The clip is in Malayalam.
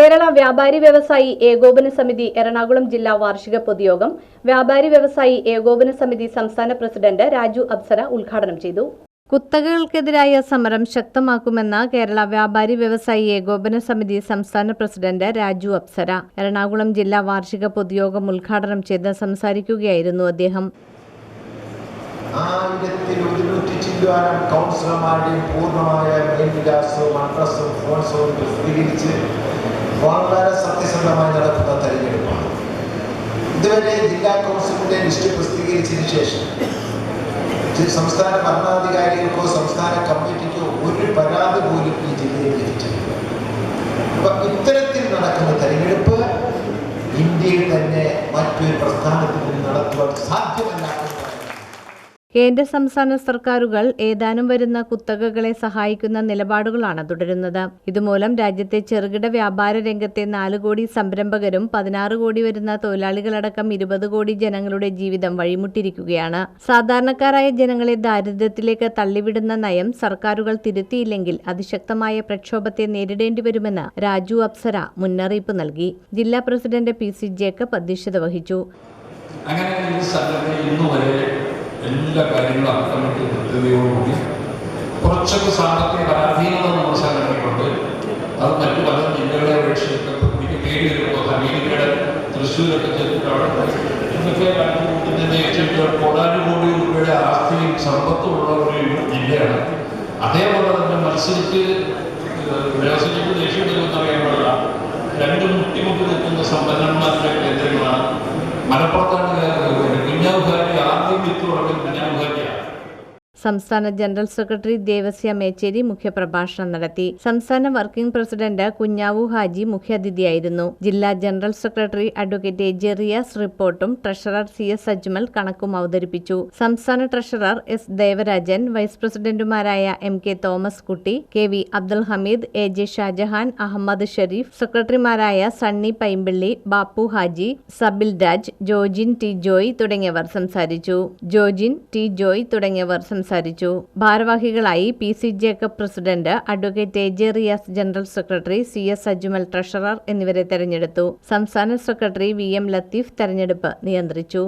കേരള വ്യാപാരി വ്യവസായി ഏകോപന സമിതി എറണാകുളം ജില്ലാ വാർഷിക പൊതുയോഗം വ്യാപാരി വ്യവസായി ഏകോപന സമിതി സംസ്ഥാന പ്രസിഡന്റ് രാജു അപ്സര ഉദ്ഘാടനം ചെയ്തു. കുത്തകകൾക്കെതിരായ സമരം ശക്തമാക്കുമെന്ന കേരള വ്യാപാരി വ്യവസായി ഏകോപന സമിതി സംസ്ഥാന പ്രസിഡന്റ് രാജു അപ്സര എറണാകുളം ജില്ലാ വാർഷിക പൊതുയോഗം ഉദ്ഘാടനം ചെയ്ത് സംസാരിക്കുകയായിരുന്നു അദ്ദേഹം. കൗൺസിലർമാരുടെയും പൂർണമായ മേൽവിലാസവും അഡ്രസ്സും ഫോൺ സോണും പ്രസിദ്ധീകരിച്ച് വളരെ സത്യസന്ധമായി നടക്കുന്ന തെരഞ്ഞെടുപ്പാണ് ഇതുവരെ ജില്ലാ കൗൺസിലിന്റെ ലിസ്റ്റ് പ്രസിദ്ധീകരിച്ചതിന് ശേഷം സംസ്ഥാന ഭരണാധികാരികൾക്കോ സംസ്ഥാന കമ്മിറ്റിക്കോ ഒരു പരാതി പോലും ഈ ജില്ലയിൽ ലഭിച്ചിട്ടില്ല ഇത്തരത്തിൽ നടക്കുന്ന തെരഞ്ഞെടുപ്പ് ഇന്ത്യയിൽ തന്നെ മറ്റൊരു പ്രസ്ഥാനത്തിൽ നടത്തുവാൻ സാധ്യമല്ല എന്ന് പറയുന്നു. കേന്ദ്ര സംസ്ഥാന സർക്കാരുകൾ ഏതാനും വരുന്ന കുത്തകകളെ സഹായിക്കുന്ന നിലപാടുകളാണ് തുടരുന്നത്. ഇതുമൂലം രാജ്യത്തെ ചെറുകിട വ്യാപാര രംഗത്തെ നാല് കോടി സംരംഭകരും പതിനാറ് കോടി വരുന്ന തൊഴിലാളികളടക്കം ഇരുപത് കോടി ജനങ്ങളുടെ ജീവിതം വഴിമുട്ടിരിക്കുകയാണ് സാധാരണക്കാരായ ജനങ്ങളെ ദാരിദ്ര്യത്തിലേക്ക് തള്ളിവിടുന്ന നയം സർക്കാരുകൾ തിരുത്തിയില്ലെങ്കിൽ അതിശക്തമായ പ്രക്ഷോഭത്തെ നേരിടേണ്ടി വരുമെന്ന് രാജു അപ്സര മുന്നറിയിപ്പ് നൽകി. ജില്ലാ പ്രസിഡന്റ് പി സി ജേക്കബ് അധ്യക്ഷത വഹിച്ചു. അങ്ങനെ ഈ സംഘടന ഇന്ന് വരെ എല്ലാ കാര്യങ്ങളും അക്രമത്തിൽ കൃത്യതയോടുകൂടി കുറച്ചൊക്കെ സാമ്പത്തിക പരാധീനത നമ്മുടെ സംഘടനയ്ക്കുണ്ട്. അത് മറ്റു പല ജില്ലകളെ അപേക്ഷിച്ചൊക്കെ എനിക്ക് അമേരിക്കയുടെ തൃശ്ശൂരൊക്കെ ചെന്നിട്ടാണ് ഇതൊക്കെ കണ്ടുകൂട്ടുന്നതിന് കോടാനുകോടി രൂപയുടെ ആസ്തിയും സമ്പത്തും ഉള്ള ഒരു ജില്ലയാണ്. അതേപോലെ തന്നെ മത്സരിച്ച് വികസനത്തിൽ ദേഷ്യം വരുമെന്നറിയാൻ പാടില്ല രണ്ടും മുട്ടിമുട്ടി നിൽക്കുന്ന സമ്പന്നന്മാരുടെ കേന്ദ്രങ്ങളാണ്. മലപ്പുറത്താണ് കുഞ്ഞാവുകാരി করবেন സംസ്ഥാന ജനറൽ സെക്രട്ടറി ദേവസ്യ മേച്ചേരി മുഖ്യപ്രഭാഷണം നടത്തി. സംസ്ഥാന വർക്കിംഗ് പ്രസിഡന്റ് കുഞ്ഞാവു ഹാജി മുഖ്യാതിഥിയായിരുന്നു. ജില്ലാ ജനറൽ സെക്രട്ടറി അഡ്വക്കേറ്റ് ജെറിയാസ് റിപ്പോർട്ടും ട്രഷറർ സി എസ് അജ്മൽ കണക്കും അവതരിപ്പിച്ചു. സംസ്ഥാന ട്രഷറർ എസ് ദേവരാജൻ വൈസ് പ്രസിഡന്റുമാരായ M K Thomas Kutty K V Abdul Hameed A J Shahjahan Ahmed Sharif സെക്രട്ടറിമാരായ സണ്ണി പൈമ്പിള്ളി ബാപ്പു ഹാജി സബിൽ രാജ് ജോജിൻ ടി ജോയ് തുടങ്ങിയവർ സംസാരിച്ചു. ജോജിൻ ടി ജോയ് തുടങ്ങിയവർ സംസാരിച്ചു. ഭാരവാഹികളായി P C Jacob president advocate A Riyas general secretary C S Ajmal treasurer എന്നിവരെ തെരഞ്ഞെടുത്തു. സംസ്ഥാന സെക്രട്ടറി വി എം ലത്തീഫ് തെരഞ്ഞെടുപ്പ് നിയന്ത്രിച്ചു.